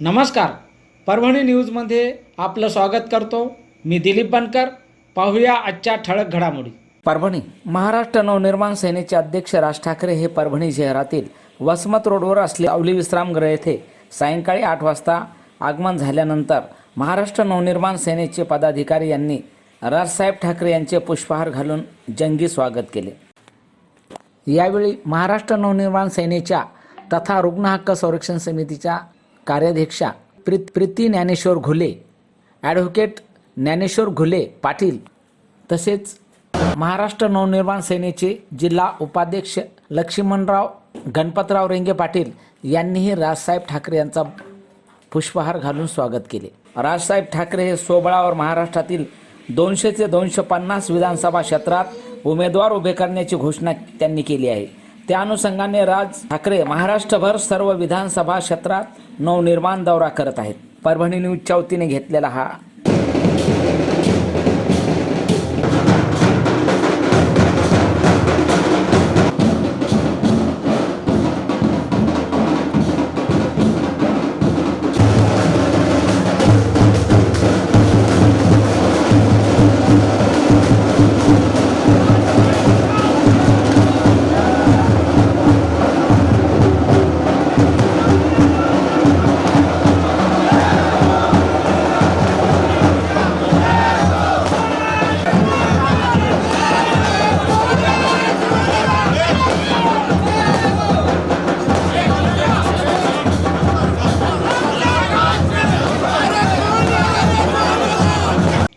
नमस्कार. परभणी न्यूजमध्ये आपलं स्वागत करतो. मी दिलीप बनकर. पाहूया आजच्या ठळक घडामोडी. परभणी महाराष्ट्र नवनिर्माण सेनेचे अध्यक्ष राज ठाकरे हे परभणी शहरातील वसमत रोडवर असले अवली विश्रामगृह येथे सायंकाळी आठ वाजता आगमन झाल्यानंतर महाराष्ट्र नवनिर्माण सेनेचे पदाधिकारी यांनी राजसाहेब ठाकरे यांचे पुष्पहार घालून जंगी स्वागत केले. यावेळी महाराष्ट्र नवनिर्माण सेनेच्या तथा रुग्ण हक्क संरक्षण समितीच्या कार्याध्यक्षा प्रीत प्रीती ज्ञानेश्वर घुले ॲडव्होकेट ज्ञानेश्वर घुले पाटील तसेच महाराष्ट्र नवनिर्माण सेनेचे जिल्हा उपाध्यक्ष लक्ष्मणराव गणपतराव रेंगे पाटील यांनीही राजसाहेब ठाकरे यांचा पुष्पहार घालून स्वागत केले. राजसाहेब ठाकरे हे सोबळावर महाराष्ट्रातील दोनशे ते दोनशे पन्नास विधानसभा क्षेत्रात उमेदवार उभे करण्याची घोषणा त्यांनी केली आहे. त्या अनुषंगाने राज ठाकरे महाराष्ट्रभर सर्व विधानसभा क्षेत्रात नवनिर्माण दौरा करत आहेत. परभणी न्यूजच्या वतीने घेतलेला हा